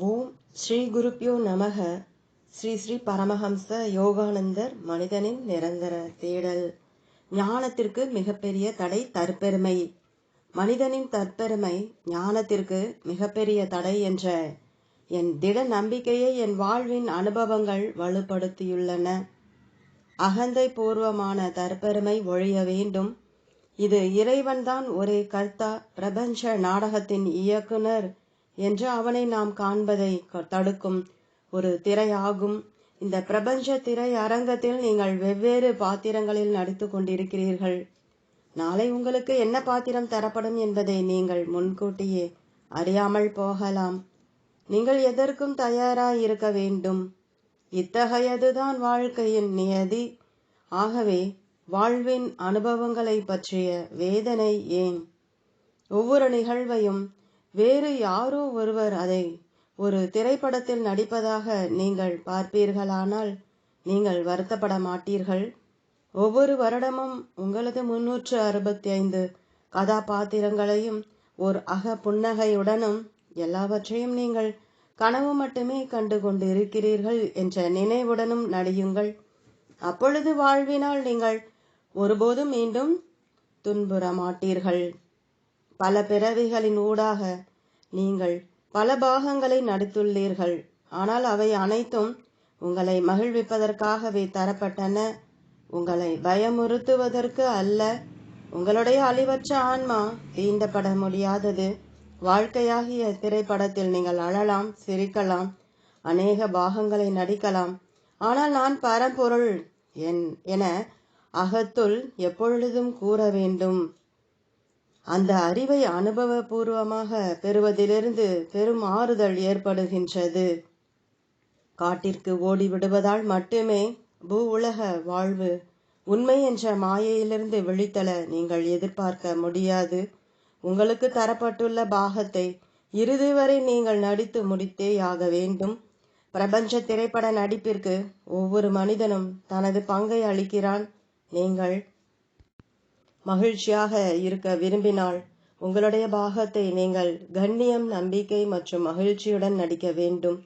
ஓம் ஸ்ரீ குருப்பியோ நமக. ஸ்ரீ ஸ்ரீ பரமஹம்ச யோகானந்தர் மனிதனின் நிரந்தர தேடல். ஞானத்திற்கு மிகப்பெரிய தடை தற்பெருமை. மனிதனின் தற்பெருமை ஞானத்திற்கு மிகப்பெரிய தடை என்ற என் திட நம்பிக்கையை என் வாழ்வின் அனுபவங்கள் வலுப்படுத்தியுள்ளன. அகந்தை பூர்வமான தற்பெருமை ஒழிய வேண்டும். இது இறைவன்தான் ஒரே கர்த்தா பிரபஞ்ச நாடகத்தின் இயக்குனர் என்று அவனை நாம் காண்பதை தடுக்கும் ஒரு திரையாகும். இந்த பிரபஞ்ச திரை அரங்கத்தில் நீங்கள் வெவ்வேறு பாத்திரங்களில் நடித்து கொண்டிருக்கிறீர்கள். நாளை உங்களுக்கு என்ன பாத்திரம் தரப்படும் என்பதை நீங்கள் முன்கூட்டியே அறியாமல் போகலாம். நீங்கள் எதற்கும் தயாராய் இருக்க வேண்டும். இத்தகையதுதான் வாழ்க்கையின் நியதி. ஆகவே வாழ்வின் அனுபவங்களை பற்றிய வேதனை ஏன்? ஒவ்வொரு நிகழ்வையும் வேறு யாரோ ஒருவர் அதை ஒரு திரைப்படத்தில் நடிப்பதாக நீங்கள் பார்ப்பீர்களானால் நீங்கள் வருத்தப்பட மாட்டீர்கள். ஒவ்வொரு வருடமும் உங்களது முன்னூற்று அறுபத்தி ஐந்து கதாபாத்திரங்களையும் ஓர் அக புன்னகையுடனும் எல்லாவற்றையும் நீங்கள் கனவு மட்டுமே கண்டு கொண்டு இருக்கிறீர்கள் என்ற நினைவுடனும் நடியுங்கள். அப்பொழுது வாழ்வினால் நீங்கள் ஒருபோதும் மீண்டும் துன்புற மாட்டீர்கள் பல பிறவிகளின் ஊடாக நீங்கள் பல பாகங்களை நடித்துள்ளீர்கள். ஆனால் அவை அனைத்தும் உங்களை மகிழ்விப்பதற்காகவே தரப்பட்டன. உங்களை பயமுறுத்துவதற்கு அல்ல. உங்களுடைய அழிவற்ற ஆன்மா தீண்டப்பட முடியாதது. வாழ்க்கையாகிய திரைப்படத்தில் நீங்கள் அழலாம் சிரிக்கலாம் அநேக பாகங்களை நடிக்கலாம். ஆனால் நான் பரம்பொருள் என் என அகத்துள் எப்பொழுதும் கூற வேண்டும். அந்த அறிவை அனுபவபூர்வமாக பெறுவதிலிருந்து பெரும் ஆறுதல் ஏற்படுகின்றது. காட்டிற்கு ஓடி விடுவதால் மட்டுமே பூ உலக வாழ்வு உண்மை என்ற மாயையிலிருந்து விழித்தல நீங்கள் எதிர்பார்க்க முடியாது. உங்களுக்கு தரப்பட்டுள்ள பாகத்தை இறுதி வரை நீங்கள் நடித்து முடித்தே ஆக வேண்டும். பிரபஞ்ச திரைப்பட நடிப்பிற்கு ஒவ்வொரு மனிதனும் தனது பங்கை அளிக்கிறான். நீங்கள் மகிழ்ச்சியாக இருக்க விரும்பினால் உங்களுடைய பாகத்தை நீங்கள் கண்ணியம் நம்பிக்கை மற்றும் மகிழ்ச்சியுடன் நடிக்க வேண்டும்.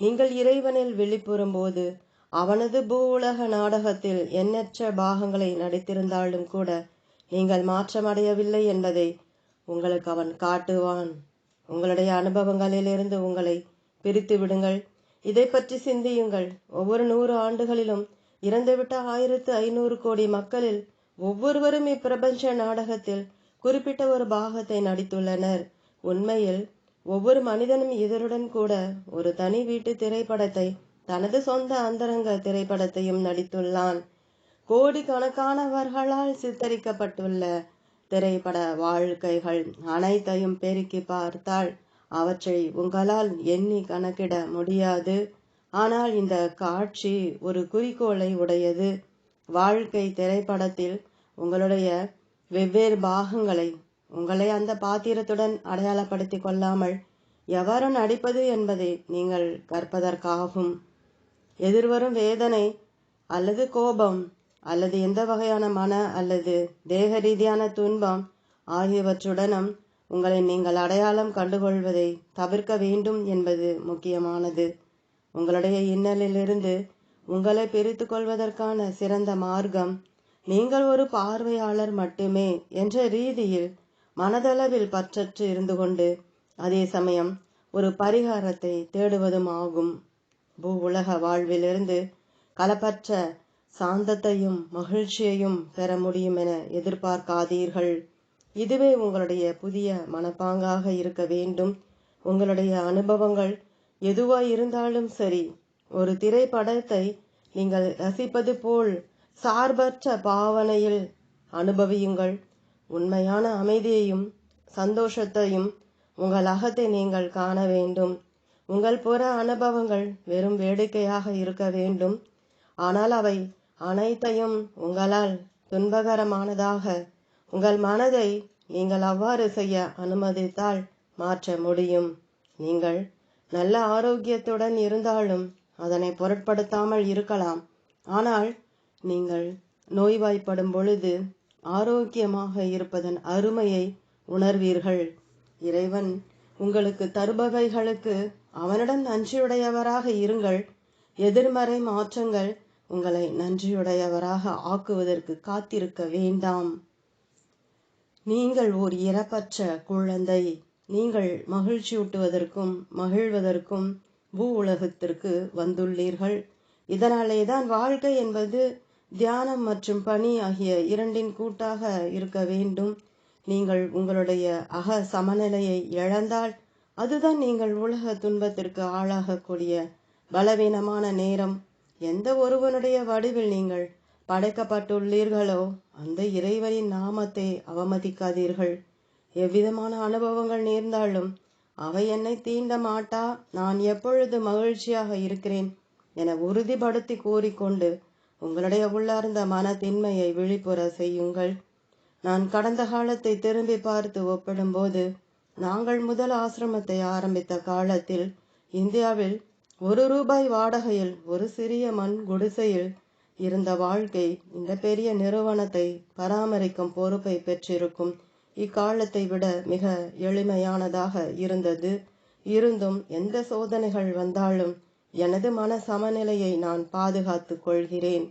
நீங்கள் இறைவனில் விழிப்புறும் போது அவனது பூ உலக நாடகத்தில் எண்ணற்ற பாகங்களை நடித்திருந்தாலும் கூட நீங்கள் மாற்றமடையவில்லை என்பதை உங்களுக்கு அவன் காட்டுவான். உங்களுடைய அனுபவங்களிலிருந்து உங்களை பிரித்து விடுங்கள். இதை பற்றி சிந்தியுங்கள். ஒவ்வொரு நூறு ஆண்டுகளிலும் இறந்துவிட்ட ஆயிரத்து ஐநூறு கோடி மக்களில் ஒவ்வொருவரும் இப்பிரபஞ்ச நாடகத்தில் குறிப்பிட்ட ஒரு பாகத்தை நடித்துள்ளனர். உண்மையில் ஒவ்வொரு மனிதனும் இதருடன் கூட ஒரு தனி வீட்டு திரைப்படத்தை தனது சொந்த அந்தரங்க திரைப்படத்தையும் நடித்துள்ளான். கோடிக்கணக்கானவர்களால் சித்தரிக்கப்பட்டுள்ள திரைப்பட வாழ்க்கைகள் அனைத்தையும் பெருக்கி பார்த்தால் அவற்றை உங்களால் எண்ணி கணக்கிட முடியாது. ஆனால் இந்த காட்சி ஒரு குறிக்கோளை உடையது. வாழ்க்கை திரைப்படத்தில் உங்களுடைய வெவ்வேறு பாகங்களை உங்களை அந்த பாத்திரத்துடன் அடையாளப்படுத்திக் கொள்ளாமல் எவ்வாறு நடிப்பது என்பதை நீங்கள் கற்பதற்காகும் எதிர்வரும் வேதனை அல்லது கோபம் அல்லது எந்த வகையான மன அல்லது தேக ரீதியான துன்பம் ஆகியவற்றுடனும் உங்களை நீங்கள் அடையாளம் கண்டுகொள்வதை தவிர்க்க வேண்டும் என்பது முக்கியமானது. உங்களுடைய இன்னலிலிருந்து உங்களை பிரித்து கொள்வதற்கான சிறந்த மார்க்கம் நீங்கள் ஒரு பார்வையாளர் மட்டுமே என்ற ரீதியில் மனதளவில் பற்றற்று இருந்து கொண்டு அதே சமயம் ஒரு பரிகாரத்தை தேடுவதும் ஆகும் பூ உலக வாழ்விலிருந்து கலப்பற்ற சாந்தத்தையும் மகிழ்ச்சியையும் பெற முடியும் என எதிர்பார்க்காதீர்கள். இதுவே உங்களுடைய புதிய மனப்பாங்காக இருக்க வேண்டும். உங்களுடைய அனுபவங்கள் எதுவாய் இருந்தாலும் சரி ஒரு திரைப்படத்தை நீங்கள் ரசிப்பது போல் சார்பற்ற பாவனையில் அனுபவியுங்கள். உண்மையான அமைதியையும் சந்தோஷத்தையும் உங்கள் அகத்தை நீங்கள் காண வேண்டும். உங்கள் புற அனுபவங்கள் வெறும் வேடிக்கையாக இருக்க வேண்டும். ஆனால் அவை அனைத்தையும் உங்களால் துன்பகரமானதாக உங்கள் மனதை நீங்கள் அவ்வாறு செய்ய அனுமதித்தால் மாற்ற முடியும். நீங்கள் நல்ல ஆரோக்கியத்துடன் இருந்தாலும் அதனை பொருட்படுத்தாமல் இருக்கலாம். ஆனால் நீங்கள் நோய்வாய்ப்படும் பொழுது ஆரோக்கியமாக இருப்பதன் அருமையை உணர்வீர்கள். இறைவன் உங்களுக்கு தருபவைகளுக்கு அவனிடம் நன்றியுடையவராக இருங்கள். எதிர்மறை மாற்றங்கள் உங்களை நன்றியுடையவராக ஆக்குவதற்கு காத்திருக்க வேண்டாம். நீங்கள் ஓர் இறப்பற்ற குழந்தை. நீங்கள் மகிழ்ச்சியூட்டுவதற்கும் மகிழ்வதற்கும் பூ உலகத்திற்கு வந்துள்ளீர்கள். இதனாலேதான் வாழ்க்கை என்பது தியானம் மற்றும் பணி ஆகிய இரண்டின் கூட்டாக இருக்க வேண்டும். நீங்கள் உங்களுடைய அக சமநிலையை இழந்தால் அதுதான் நீங்கள் உலக துன்பத்திற்கு ஆளாகக்கூடிய பலவீனமான நேரம். எந்த ஒருவனுடைய வடிவில் நீங்கள் படைக்கப்பட்டுள்ளீர்களோ அந்த இறைவனின் நாமத்தை அவமதிக்காதீர்கள். எவ்விதமான அனுபவங்கள் நேர்ந்தாலும் அவை என்னை தீண்ட மாட்டா நான் எப்பொழுது மகிழ்ச்சியாக இருக்கிறேன் என உறுதிப்படுத்தி கூறிக்கொண்டு உங்களுடைய உள்ளார்ந்த மனத்தின்மையை விழிப்புற செய்யுங்கள். நான் கடந்த காலத்தை திரும்பி பார்த்து ஒப்பிடும்போது நாங்கள் முதல் ஆசிரமத்தை ஆரம்பித்த காலத்தில் இந்தியாவில் ஒரு ரூபாய் வாடகையில் ஒரு சிறிய மண் குடிசையில் இருந்த வாழ்க்கை இந்த பெரிய நிறுவனத்தை பராமரிக்கும் பொறுப்பை பெற்றிருக்கும். இக்காலத்தை விட மிக எளிமையானதாக இருந்தது. இருந்தும் எந்த சோதனைகள் வந்தாலும் எனது மன சமநிலையை நான் பாதுகாத்துக் கொள்கிறேன்.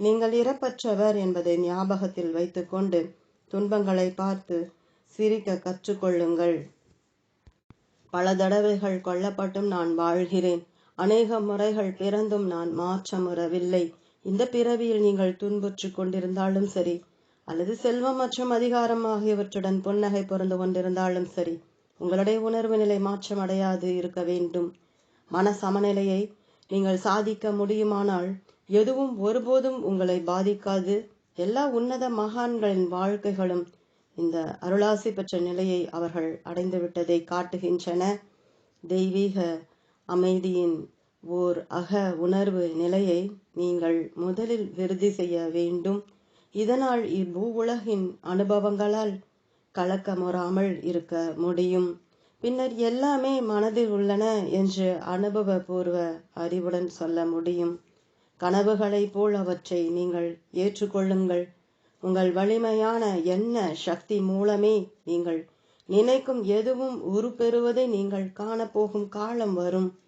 நீங்கள் இறப்பற்றவர் என்பதை ஞாபகத்தில் வைத்துக்கொண்டு துன்பங்களை பார்த்து சிரிக்க கற்றுக்கொள்ளுங்கள். பல தடவைகள் கொல்லப்பட்டும் நான் வாழ்கிறேன். அநேக முறைகள் பிறந்தும் நான் மாற்றமுறவில்லை. இந்த பிறவியில் நீங்கள் துன்புற்று கொண்டிருந்தாலும் சரி அல்லது செல்வம் மற்றும் அதிகாரம் ஆகியவற்றுடன் புன்னகை பொருந்து கொண்டிருந்தாலும் சரி உங்களுடைய உணர்வு நிலை மாற்றமடையாது இருக்க வேண்டும். மன சமநிலையை நீங்கள் சாதிக்க முடியுமானால் எதுவும் ஒருபோதும் உங்களை பாதிக்காது. எல்லா உன்னத மகான்களின் வாழ்க்கைகளும் இந்த அருளாசி பெற்ற நிலையை அவர்கள் அடைந்துவிட்டதை காட்டுகின்றன. தெய்வீக அமைதியின் ஓர் அக உணர்வு நிலையை நீங்கள் முதலில் விருதி செய்ய வேண்டும். இதனால் இப்பூ உலகின் அனுபவங்களால் கலக்கமுறாமல் இருக்க முடியும். பின்னர் எல்லாமே மனதில் உள்ளன என்று அனுபவபூர்வ அறிவுடன் சொல்ல முடியும். கனவுகளைப் போல் அவற்றை நீங்கள் ஏற்றுக்கொள்ளுங்கள். உங்கள் வலிமையான என்ன சக்தி மூலமே நீங்கள் நினைக்கும் எதுவும் உருப்பெறுவதை நீங்கள் காணப்போகும் காலம் வரும்.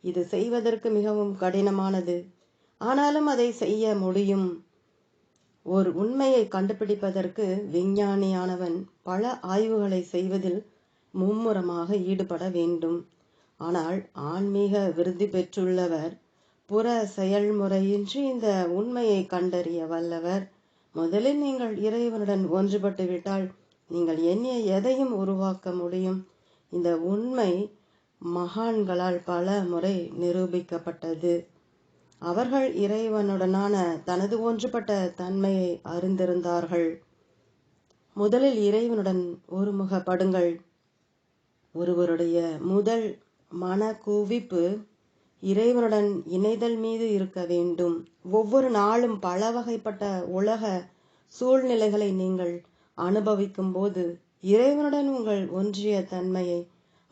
இது செய்வதற்கு மிகவும் கடினமானது. ஆனாலும் அதை செய்ய முடியும். ஒரு உண்மையை கண்டுபிடிப்பதற்கு விஞ்ஞானியானவன் பல ஆய்வுகளை செய்வதில் மும்முரமாக ஈடுபட வேண்டும். ஆனால் ஆன்மீக விருதி பெற்றுள்ளவர் புற செயல்முறையின்றி இந்த உண்மையை கண்டறிய வல்லவர். முதலில் நீங்கள் இறைவனுடன் ஒன்றுபட்டு விட்டால் நீங்கள் எண்ணிய எதையும் உருவாக்க முடியும். இந்த உண்மை மகான்களால் பல முறை நிரூபிக்கப்பட்டது. அவர்கள் இறைவனுடனான தனது ஒன்றுபட்ட தன்மையை அறிந்திருந்தார்கள். முதலில் இறைவனுடன் ஒருமுகப்படுங்கள். ஒருவருடைய முதல் மன குவிப்பு இறைவனுடன் இணைதல் மீது இருக்க வேண்டும். ஒவ்வொரு நாளும் பல வகைப்பட்ட உலக சூழ்நிலைகளை நீங்கள் அனுபவிக்கும் போது இறைவனுடன் உங்கள் ஒன்றிய தன்மையை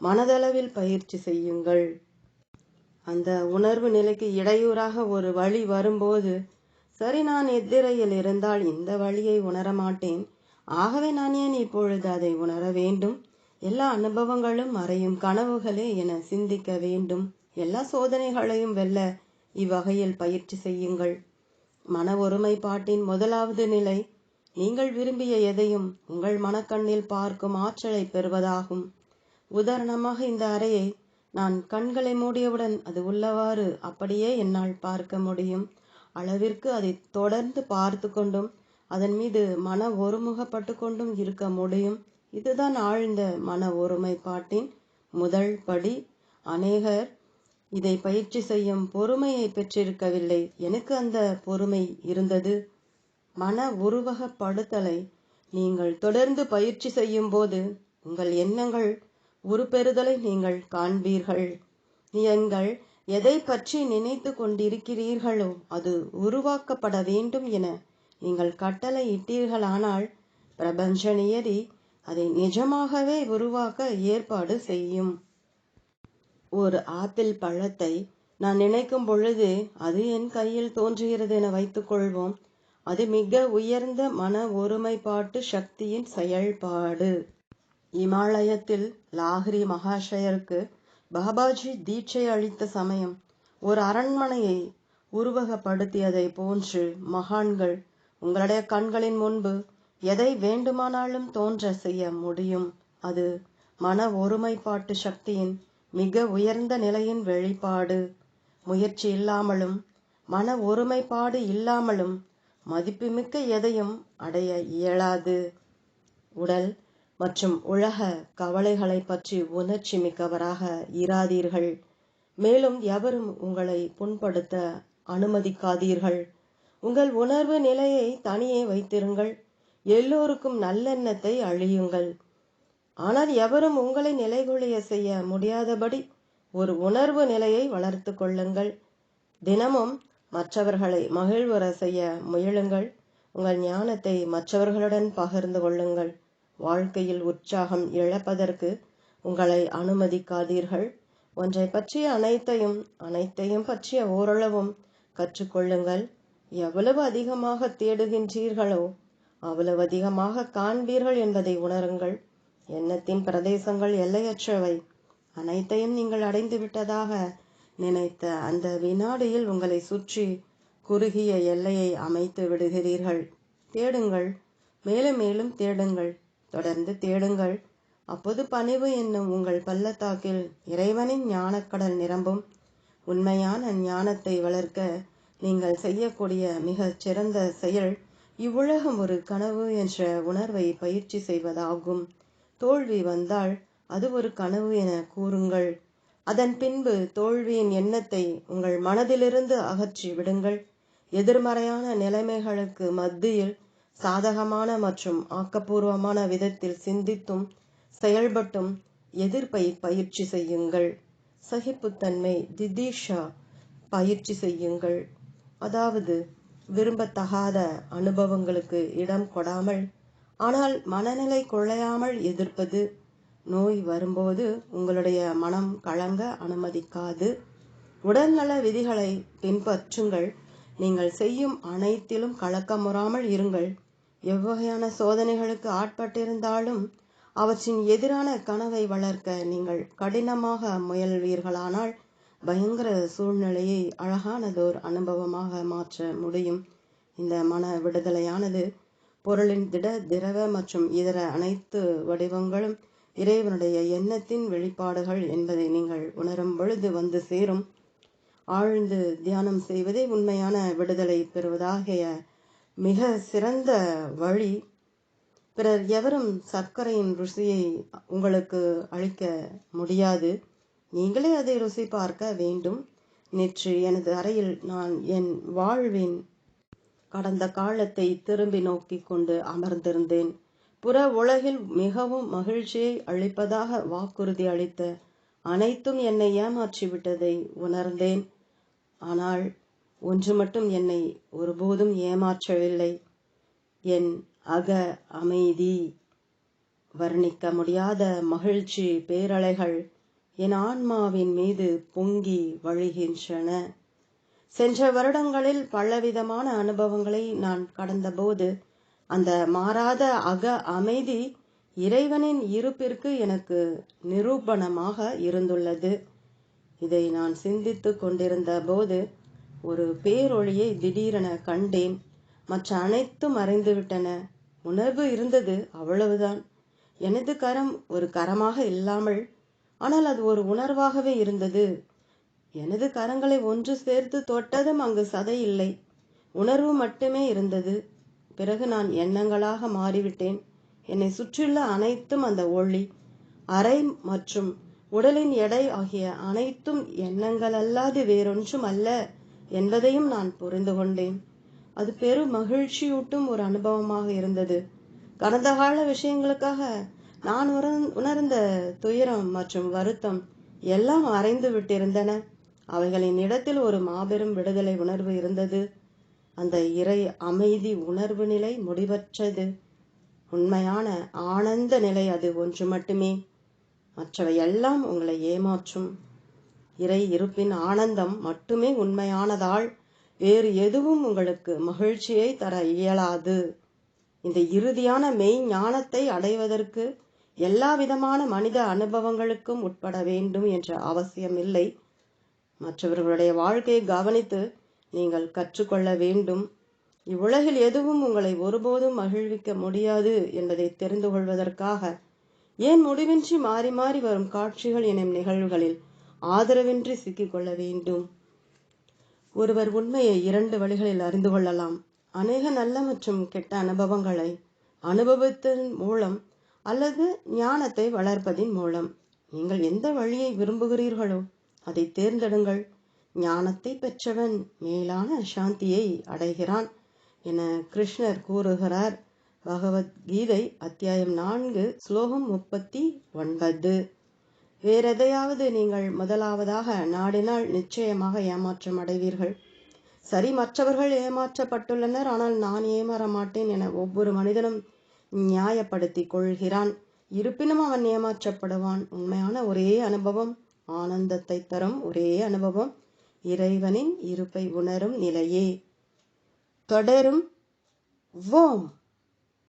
மனதளவில் பயிற்சி செய்யுங்கள். அந்த உணர்வு நிலைக்கு இடையூறாக ஒரு வழி வரும்போது சரி நான் எத்திரையில் இருந்தால் இந்த வழியை உணரமாட்டேன். ஆகவே நான் ஏன் இப்பொழுது அதை உணர வேண்டும்? எல்லா அனுபவங்களும் மறையும் கனவுகளே என சிந்திக்க வேண்டும். எல்லா சோதனைகளையும் வெல்ல இவ்வகையில் பயிற்சி செய்யுங்கள். மன ஒருமைப்பாட்டின் முதலாவது நிலை நீங்கள் விரும்பிய எதையும் உங்கள் மனக்கண்ணில் பார்க்கும் ஆற்றலை பெறுவதாகும். உதாரணமாக இந்த அறையை நான் கண்களை மூடியவுடன் அது உள்ளவாறு அப்படியே என்னால் பார்க்க முடியும். அளவிற்கு அதை தொடர்ந்து பார்த்து கொண்டும் அதன் மீது மன ஒருமுகப்பட்டு கொண்டும் இருக்க முடியும். இதுதான் ஆழ்ந்த மன ஒருமைப்பாட்டின் முதல் படி. அநேகர் இதை பயிற்சி செய்யும் பொறுமையை பெற்றிருக்கவில்லை. எனக்கு அந்த பொறுமை இருந்தது. மன உருவகப்படுத்தலை நீங்கள் தொடர்ந்து பயிற்சி செய்யும் போது உங்கள் எண்ணங்கள் உருப்பெறுதலை நீங்கள் காண்பீர்கள். நீங்கள் எதை பற்றி நினைத்து கொண்டிருக்கிறீர்களோ அது உருவாக்கப்பட வேண்டும் என நீங்கள் கட்டளை இட்டீர்களானால் பிரபஞ்ச நியதி அதை நிஜமாகவே உருவாக்க ஏற்பாடு செய்யும். ஒரு ஆப்பிள் பழத்தை நான் நினைக்கும் பொழுது அது என் கையில் தோன்றுகிறது என வைத்துக்கொள்வோம். அது மிக உயர்ந்த மன ஒருமைப்பாட்டு சக்தியின் செயல்பாடு. இமாலயத்தில் லாஹ்ரி மகாஷயருக்கு பாபாஜி தீட்சை அளித்த சமயம் ஒரு அரண்மனையை உருவகப்படுத்தியதை போன்று மகான்கள் உங்களுடைய கண்களின் முன்பு எதை வேண்டுமானாலும் தோன்ற செய்ய முடியும். அது மன ஒருமைப்பாட்டு சக்தியின் மிக உயர்ந்த நிலையின் வெளிப்பாடு. முயற்சி இல்லாமலும் மன ஒருமைப்பாடு இல்லாமலும் மதிப்புமிக்க எதையும் அடைய இயலாது. உடல் மற்றும் உலக கவலைகளை பற்றி உணர்ச்சி மிக்கவராக இராதீர்கள். மேலும் எவரும் உங்களை புண்படுத்த அனுமதிக்காதீர்கள். உங்கள் உணர்வு நிலையை தனியே வைத்திருங்கள். எல்லோருக்கும் நல்லெண்ணத்தை அழியுங்கள். ஆனால் எவரும் உங்களை நிலைகுலைய செய்ய முடியாதபடி ஒரு உணர்வு நிலையை வளர்த்து கொள்ளுங்கள். தினமும் மற்றவர்களை மகிழ்வுற செய்ய முயலுங்கள். உங்கள் ஞானத்தை மற்றவர்களுடன் பகிர்ந்து கொள்ளுங்கள். வாழ்க்கையில் உற்சாகம் இழப்பதற்கு உங்களை அனுமதிக்காதீர்கள். ஒன்றை பற்றிய அனைத்தையும் அனைத்தையும் பற்றிய ஓரளவும் கற்றுக்கொள்ளுங்கள் எவ்வளவு அதிகமாக தேடுகின்றீர்களோ அவ்வளவு அதிகமாக காண்பீர்கள் என்பதை உணருங்கள். எண்ணத்தின் பிரதேசங்கள் எல்லையற்றவை. அனைத்தையும் நீங்கள் அடைந்து விட்டதாக நினைத்த அந்த வினாடியில் உங்களை சுற்றி குறுகிய எல்லையை அமைத்து விடுகிறீர்கள். தேடுங்கள். மேலும் மேலும் தேடுங்கள். தொடர்ந்து தேடுங்கள். அப்போது பணிவு என்னும் உங்கள் பள்ளத்தாக்கில் இறைவனின் ஞானக்கடல் நிரம்பும். உண்மையான ஞானத்தை வளர்க்க நீங்கள் செய்யக்கூடிய மிகச் சிறந்த செயல் இவ்வுலகம் ஒரு கனவு என்ற உணர்வை பயிற்சி செய்வதாகும். தோல்வி வந்தால் அது ஒரு கனவு என கூறுங்கள். அதன் பின்பு தோல்வியின் எண்ணத்தை உங்கள் மனதிலிருந்து அகற்றி விடுங்கள். எதிர்மறையான நிலைமைகளுக்கு மத்தியில் சாதகமான மற்றும் ஆக்கப்பூர்வமான விதத்தில் சிந்தித்தும் செயல்பட்டும் எதிர்ப்பை பயிற்சி செய்யுங்கள். சகிப்புத்தன்மை திதீஷா பயிற்சி செய்யுங்கள். அதாவது விரும்பத்தகாத அனுபவங்களுக்கு இடம் கொடாமல் ஆனால் மனநிலை கொள்ளையாமல் எதிர்ப்பது நோய் வரும்போது உங்களுடைய மனம் கலங்க அனுமதிக்காது. உடல்நல விதிகளை பின்பற்றுங்கள். நீங்கள் செய்யும் அனைத்திலும் கலக்கமுறாமல் இருங்கள். எவ்வகையான சோதனைகளுக்கு ஆட்பட்டிருந்தாலும் அவற்றின் எதிரான கனவை வளர்க்க நீங்கள் கடினமாக முயல்வீர்களானால் பயங்கர சூழ்நிலையை அழகானதோர் அனுபவமாக மாற்ற முடியும். இந்த மன விடுதலையானது பொருளின் திட திரவ மற்றும் இதர அனைத்து வடிவங்களும் இறைவனுடைய எண்ணத்தின் வெளிப்பாடுகள் என்பதை நீங்கள் உணரும் பொழுது வந்து சேரும். ஆழ்ந்து தியானம் செய்வதே உண்மையான விடுதலை பெறுவதாகிய மிக சிறந்த வழி. பிறர் எவரும் சர்க்கரையின் ருசியை உங்களுக்கு அளிக்க முடியாது. நீங்களே அதை ருசி பார்க்க வேண்டும். நேற்று எனது அறையில் நான் என் வாழ்வின் கடந்த காலத்தை திரும்பி நோக்கி கொண்டு அமர்ந்திருந்தேன். புற உலகில் மிகவும் மகிழ்ச்சியை அளிப்பதாக வாக்குறுதி அளித்த அனைத்தும் என்னை ஏமாற்றிவிட்டதை உணர்ந்தேன். ஆனால் ஒன்று மட்டும் என்னை ஒருபோதும் ஏமாற்றவில்லை. என் அக அமைதி வர்ணிக்க முடியாத மகிழ்ச்சி பேரலைகள் என் ஆன்மாவின் மீது பொங்கி வழிகின்றன. சென்ற வருடங்களில் பலவிதமான அனுபவங்களை நான் கடந்தபோது அந்த மாறாத அக அமைதி இறைவனின் இருப்பிற்கு எனக்கு நிரூபணமாக இருந்துள்ளது. இதை நான் சிந்தித்து கொண்டிருந்த போது ஒரு பேரொழியை திடீரென கண்டேன். மற்ற அனைத்தும் மறைந்துவிட்டன. உணர்வு இருந்தது அவ்வளவுதான். எனது கரம் ஒரு கரமாக இல்லாமல் ஆனால் அது ஒரு உணர்வாகவே இருந்தது. எனது கரங்களை ஒன்று சேர்த்து தொட்டதும் அங்கு சதை இல்லை. உணர்வு மட்டுமே இருந்தது. பிறகு நான் எண்ணங்களாக மாறிவிட்டேன். என்னை சுற்றியுள்ள அனைத்தும் அந்த ஒளி அறை மற்றும் உடலின் எடை ஆகிய அனைத்தும் எண்ணங்கள் அல்லாது வேறொன்றும் அல்ல என்பதையும் நான் புரிந்து கொண்டேன். அது பெரும் மகிழ்ச்சியூட்டும் ஒரு அனுபவமாக இருந்தது. கடந்த கால விஷயங்களுக்காக நான் உணர்ந்த துயரம் மற்றும் வருத்தம் எல்லாம் மறைந்து விட்டிருந்தன. அவைகளின் இடத்தில் ஒரு மாபெரும் விடுதலை உணர்வு இருந்தது. அந்த இறை அமைதி உணர்வு நிலை முடிவற்றது. உண்மையான ஆனந்த நிலை அது ஒன்று மட்டுமே. மற்றவை எல்லாம் உங்களை ஏமாற்றும். இறை இருப்பின் ஆனந்தம் மட்டுமே உண்மையானதால் வேறு எதுவும் உங்களுக்கு மகிழ்ச்சியை தர இயலாது. இந்த இறுதியான மெய் ஞானத்தை அடைவதற்கு எல்லா விதமான மனித அனுபவங்களுக்கும் உட்பட வேண்டும் என்ற அவசியம் இல்லை. மற்றவர்களுடைய வாழ்க்கையை கவனித்து நீங்கள் கற்றுக்கொள்ள வேண்டும். இவ்வுலகில் எதுவும் உங்களை ஒருபோதும் மகிழ்விக்க முடியாது என்பதை தெரிந்து கொள்வதற்காக ஏன் முடிவின்றி மாறி மாறி வரும் காட்சிகள் எனும் நிகழ்வுகளில் ஆதரவின்றி சிக்கிக்கொள்ள வேண்டும்? ஒருவர் உண்மையை இரண்டு வழிகளில் அறிந்து கொள்ளலாம். அநேக நல்ல மற்றும் கெட்ட அனுபவங்களை அனுபவத்தின் மூலம் அல்லது ஞானத்தை வளர்ப்பதின் மூலம். நீங்கள் எந்த வழியை விரும்புகிறீர்களோ அதை தேர்ந்தெடுங்கள். ஞானத்தை பெற்றவன் மேலான சாந்தியை அடைகிறான் என கிருஷ்ணர் கூறுகிறார். பகவத்கீதை அத்தியாயம் நான்கு ஸ்லோகம் முப்பத்தி ஒன்பது. வேறெதையாவது நீங்கள் முதலாவதாக நாடினால் நிச்சயமாக ஏமாற்றம் அடைவீர்கள். சரி மற்றவர்கள் ஏமாற்றப்பட்டுள்ளனர் ஆனால் நான் ஏமாற மாட்டேன் என ஒவ்வொரு மனிதனும் நியாயப்படுத்திக் கொள்கிறான் இருப்பினும் அவன் ஏமாற்றப்படுவான். உண்மையான ஒரே அனுபவம் ஆனந்தத்தை தரும் ஒரே அனுபவம் இறைவனின் இருப்பை உணரும் நிலையே. தொடரும். ஓம்.